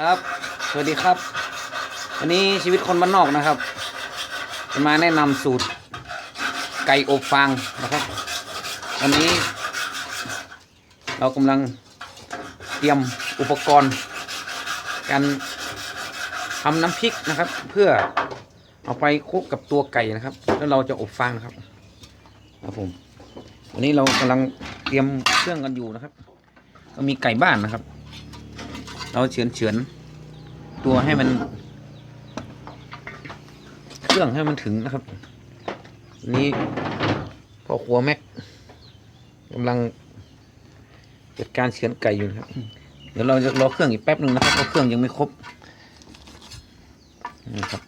ครับ สวัสดีครับ วันนี้ชีวิตคนบ้านนอกนะครับจะมาแนะนำสูตร ไก่อบฟางนะครับ วันนี้ เรากำลังเตรียมอุปกรณ์ การทำน้ำพริกนะครับ เพื่อเอาไปคลุกกับตัวไก่นะครับ แล้วเราจะอบฟางครับครับผมวันนี้เรากำลังเตรียมเครื่องกันอยู่นะครับ ก็มีไก่บ้านนะครับ เราเฉือนเฉือนตัวให้มัน เครื่องให้มันถึงนะครับ นี้พ่อครัวแม็กกำลังจัดการเฉือนไก่อยู่นะครับ เดี๋ยวเราจะรอเครื่องอีกแป๊บหนึ่งนะครับเพราะเครื่องยังไม่ครบนี่ครับ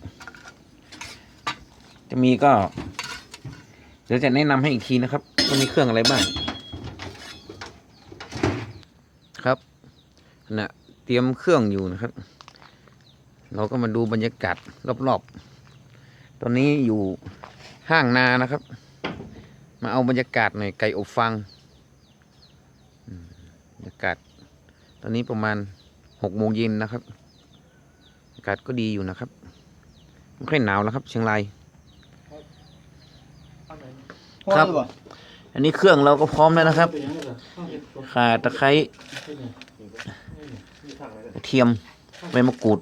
จะมีก็ เดี๋ยวจะแนะนำให้อีกทีนะครับว่ามีเครื่องอะไรบ้างครับนะ เตรียมเครื่องอยู่นะครับ เราก็มาดูบรรยากาศรอบๆ ตอนนี้อยู่ห้างนานะครับ มาเอาบรรยากาศหน่อยไก่อบฟางอืมบรรยากาศ ตอนนี้ประมาณหกโมงเย็นนะครับ อากาศก็ดีอยู่นะครับไม่ค่อยหนาวแล้วครับ เชียงรายครับ อันนี้เครื่องเราก็พร้อมแล้วนะครับ ข่าตะไคร้กระ เทียมใบมะกรูด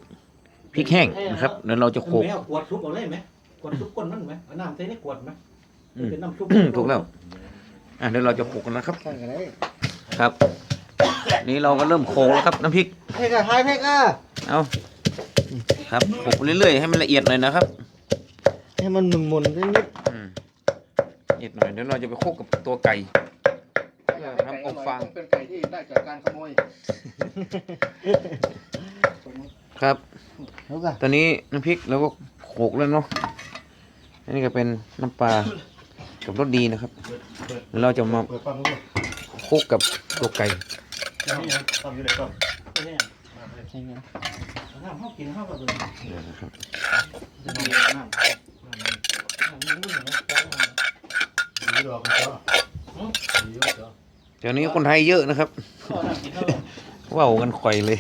พริกแห้งนะครับเดี๋ยวเราจะโขลกแม่เอาขวดซุปเอาเลยไหมขวดซุปก้นมันไหมเอาน้ำใส่ในขวดไหมอืมเป็นน้ำซุปถูกแล้วอะเดี๋ยวเราจะโขลกกันนะครับใช่กันเลยครับ นี่เราก็เริ่มโขลกแล้วครับน้ำพริกเพกอะไฮเพกอะเอาครับโขลกไปเรื่อยๆให้มันละเอียดหน่อยนะครับ ให้มันหมุนๆนิดอืมละเอียดหน่อยเดี๋ยวเราจะไปโขลกกับตัวไก่ทำ อบฟาง เป็นไก่ที่ได้จากการขโมยครับๆแล้วกันตอนนี้น้ำพริกเราก็โขลกแล้วเนาะอันนี้ก็เป็นน้ำปลากับรสดีนะครับเดี๋ยวเราจะมาเปิดปั๊มด้วยคลุกกับตัวไก่นี่นะตอนอยู่ไหนก่อนนี่ใช่ไหมน้ำข้าวกินข้าวกับเลยเดี๋ยวนะครับน้ำน้ำน้ำนี่นะดีดอกมันก็ดีดอกเดี๋ยวนี้คนไทยเยอะนะครับก็น้ำกินข้าวว่าวกันข่อยเลย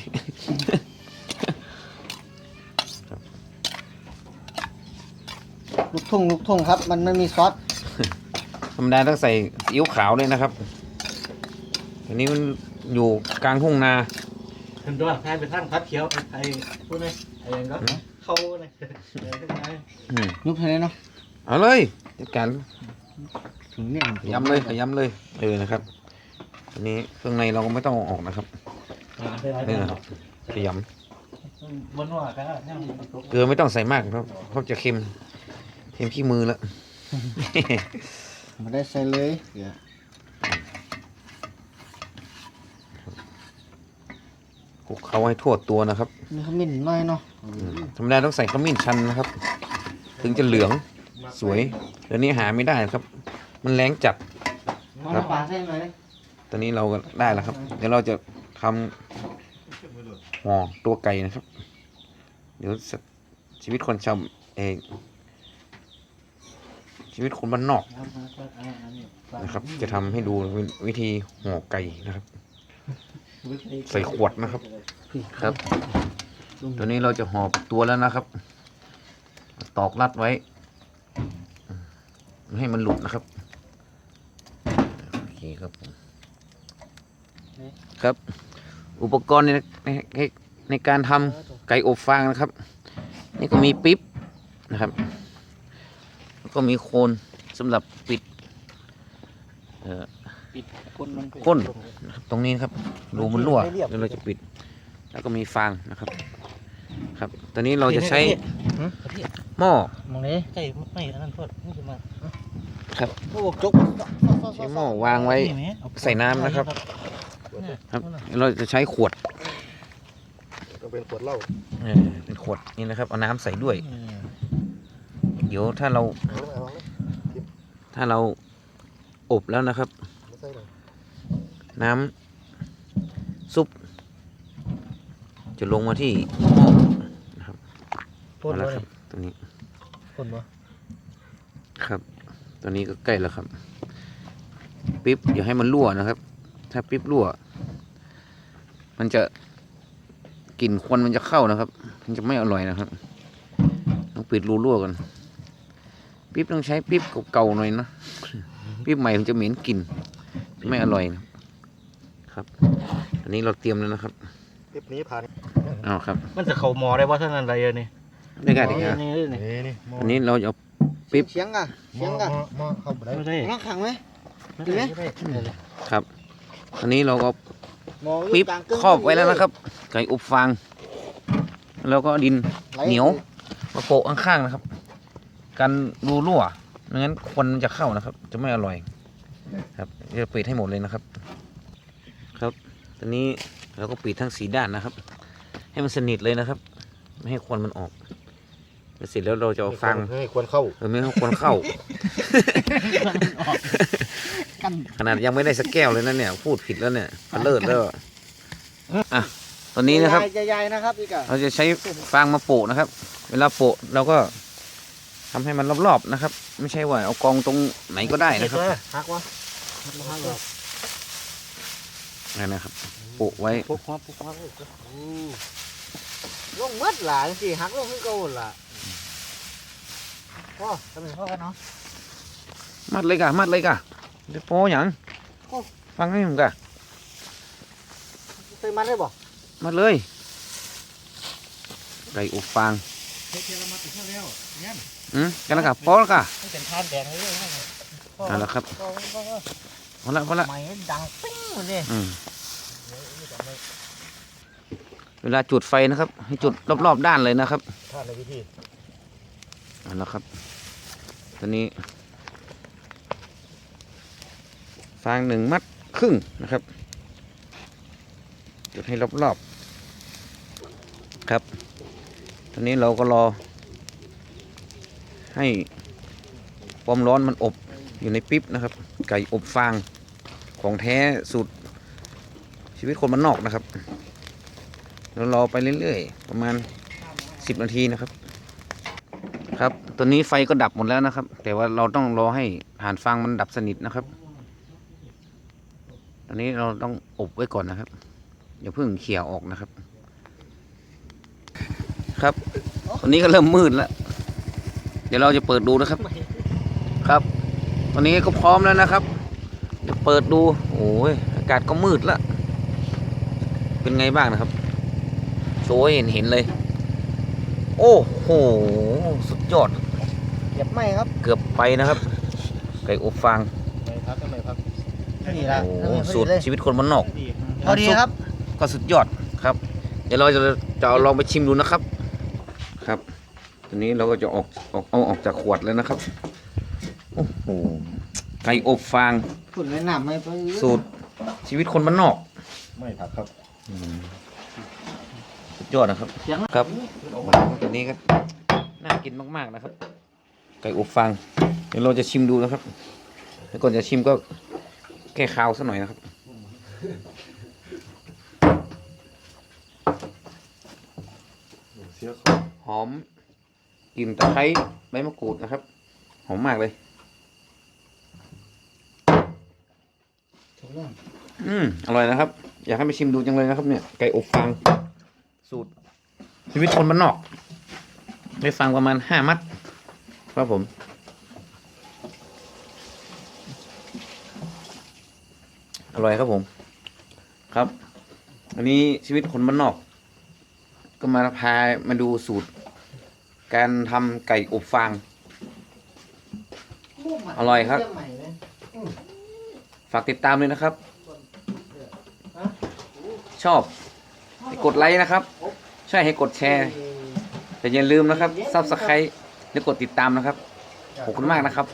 ลูกทุ่งลูกทุ่งครับ มันไม่มีซอสธรรมดาต้องใส่ซีอิ๊วขาวเลยนะครับอันนี้มันอยู่กลางทุ่งนาเห็นตัวแทนเป็นท่านพัดเขียวไอ้พูดเลยไอ้ยังก็เข้าเลยเดี๋ยวขึ้นมาอืมยุบให้เลยเนาะเอาเลยจัดการถึงเนี่ยขยำเลยขยำเลยเออนะครับ อันนี้เครื่องในเราก็ไม่ต้องเอาออกนะครับนี่นะครับขยบนว่ากันเนี่ยำเกลือไม่ต้องใส่มากครับเพราะจะเค็มเค็มขี้มือแล้วมาได้ใส่เลยเดี๋ยวคลุกเขาให้ทั่วตัวนะครับมีขมิ้นหน่อยเนาะธรรมดาต้องใส่ขมิ้นชันนะครับ ถึงจะเหลืองสวยเดี๋ยวนี้หาไม่ได้ครับ มันแรงจัดเอาน้ำปลาใส่หน่อยเลยต อนนี้เราก็ได้แล้วครับ เดี๋ยวเราจะทำห่อตัวไก่นะครับ เดี๋ยวสชีวิตคนชาวเองชีวิตคนบ้านนอกนะครับ จะทำให้ดูวิธีห่อไก่นะครับ ใส่ขวดนะครับ ครับ ตัวนี้เราจะห่อตัวแล้วนะครับ ตอกรัดไว้ไม่ให้มันหลุดนะครับ โอเคครับผม ครับ อุปกรณ์ในในในในการทำไก่อบฟางนะครับ นี่ก็มีปิ๊บนะครับ แล้วก็มีโคนสำหรับปิดเอ่อคนมันก้นนะครับตรงนี้นะครับรูมันรั่วเดี๋ยวเราจะปิด แล้วก็มีฟางนะครับ ครับ ตอนนี้เราจะใช้หม้อมองนี้ใช่ไม่อันนั้นโทษนี่คือมาครับโอ้จกใช้หม้อวางไว้ใส่น้ำนะครับ ครับ เราจะใช้ขวดก็เป็นขวดเหล้าเออเป็นขวดนี่นะครับ เอาน้ำใส่ด้วย เดี๋ยวถ้าเราเอาเลยเอาเลยถ้าเราอบแล้วนะครับ ไม่ใช่หรอกน้ำซุป จะลงมาที่หม้อนะครับพ่นเอาเลละยครับตรงนี้พ่นบ่ครับ ตัวนี้ก็ใกล้แล้วครับ ปิ๊บอย่าให้มันรั่วนะครับ ถ้าปิ๊บรั่ว มันจะกลิ่นควันมันจะเข้านะครับ มันจะไม่อร่อยนะครับ ต้องปิดรูรั่วกันปิ๊บต้องใช้ปิ๊บเก่าๆหน่อยนะปิ๊บใหม่มันจะเหม็นกลิ่นไม่อร่อยนะครับ อันนี้เราเตรียมแล้วนะครับคลิปนี้ผ่านเอาครับ มันจะเข้าหมอได้ว่าเท่านั้นอะไรอะนี่ได้กันดีครับนี่นี่นี่นี่หม้ออันนี้เราจะเอาปิ๊บเสียงอะหเสีม้ยองอะหม้อหม้อเข้าไปได้ไม่ได้น้องขังไหมไม่เห็นไหมได้ครับ อันนี้เราก็หมอ ปิ๊บกลางกึ่งครอบไว้แล้วนะครับ ไก่อบฟาง แล้วก็เอาดินไหลเหนียวมาโปะข้างๆนะครับ กันรูรั่วไม่งั้นควันมันจะเข้านะครับ จะไม่อร่อย ครับจะปิดให้หมดเลยนะครับ ครับตอนนี้เราก็ปิดทั้งสีด้านนะครับ ให้มันสนิทเลยนะครับ ไม่ให้ควันมันออกแล้วเสร็จแล้วเราจะเอาฟางให้ควรเข้าเออไม่ให้ควันเข้า กันขนาดยังไม่ได้สักแก้วเลยนะเนี่ย พูดผิดแล้วเนี่ยพะเลิศแล้วอะตอนนี้นะครับใหญ่ๆนะครับอีกอะเราจะใช้ฟางมาโปะนะครับ เวลาโปะเราก็ทำให้มันรอบๆนะครับ ไม่ใช่ว่าเอากองตรงไหนก็ได้นะครับฮักวะนั่นนะครับโปะไว้ปุ๊บฮักปุ๊บฮักลงมัดหล่ะสิหักลงขึ้นโกนล่ะพ่อทำไมพ่อกันเนาะมัดเลยกะมัดเลยกะ เดี๋ยวโปะหยังฟังให้ผมกะเคยมันได้บ่มัดเลยไก่อบฟางเทละมาติดเท่าแล้วเนี่ยอืมกันแล้วกะพอแล้วกะมันเป็นทานแดงเลยนะเอาละครับก็ก็ก็พอละพอละ ไม่ดังปิ้งหมดเลยอืมเวลาจุดไฟนะครับ ให้จุดรอบๆด้านเลยนะครับท่านในพิธีเอาละครับ ตอนนี้ ฟางหนึ่งมัดครึ่งนะครับ จุดให้รอบๆครับ ตอนนี้เราก็รอ ให้ความร้อนมันอบอยู่ในปิ๊บนะครับ ไก่อบฟางของแท้สูตรชีวิตคนมันนอกนะครับเรารอไปเรื่อยๆ ประมาณ 10 นาทีนะครับ ครับ ตอนนี้ไฟก็ดับหมดแล้วนะครับ แต่ว่าเราต้องรอให้ฐานฟางมันดับสนิทนะครับ ตอนนี้เราต้องอบไว้ก่อนนะครับอย่าเพิ่งเขี่ยออกนะครับ ครับตอนนี้ก็เริ่มมืดแล้ว เดี๋ยวเราจะเปิดดูนะครับ ครับ ตอนนี้ก็พร้อมแล้วนะครับจะเปิดดู โอ้ยอากาศก็มืดแล้วเป็นไงบ้างนะครับโชว์ให้เห็นเห็นเลย โอ้โหสุดยอดเหยียบไม่ครับ เกือบไปนะครับ ไก่อบฟางไม่พักก็ไม่พัก นี่ละโอ้โหพอสูตรดีเลยชีวิตคนมันนอกพอดีครับ ก็สุดยอดครับ เดี๋ยวเราจะจะเอาลองไปชิมดูนะครับ ครับทีนี้เราก็จะออกออกเอาออกจากขวดแล้วนะครับโอ้โหไก่อบฟางฝุ่นแนะนำให้ไปสูตรชีวิตคนมันนอก ไม่พักครับสุดยอดนะครับเสียงครับตัวนี้ก็น่ากินมากๆนะครับ ไก่อบฟางเดี๋ยวเราจะชิมดูนะครับแล้วก่อนจะชิมก็ แก้คาวสักหน่อยนะครับ เสียของหอมกลิ่นตะไคร้ใบมะกรูดนะครับ หอมมากเลย อืมอร่อยนะครับ อยากให้ไปชิมดูจังเลยนะครับ เนี่ยไก่อบฟางสูตร ชีวิตคนบ้านนอก ได้ฟังประมาณห้ามัดครับผม อร่อยครับผม ครับ อันนี้ชีวิตคนบ้านนอก ก็มาพามาดูสูตร การทำไก่อบฟาง อร่อยครับ ฝากติดตามเลยนะครับ ชอบให้กดไลค์นะครับ ใช่วยให้กดแชร์ แต่อย่าลืมนะครับซับสไครต์และกดติดตามนะครับ ขอบคุณมากนะครับ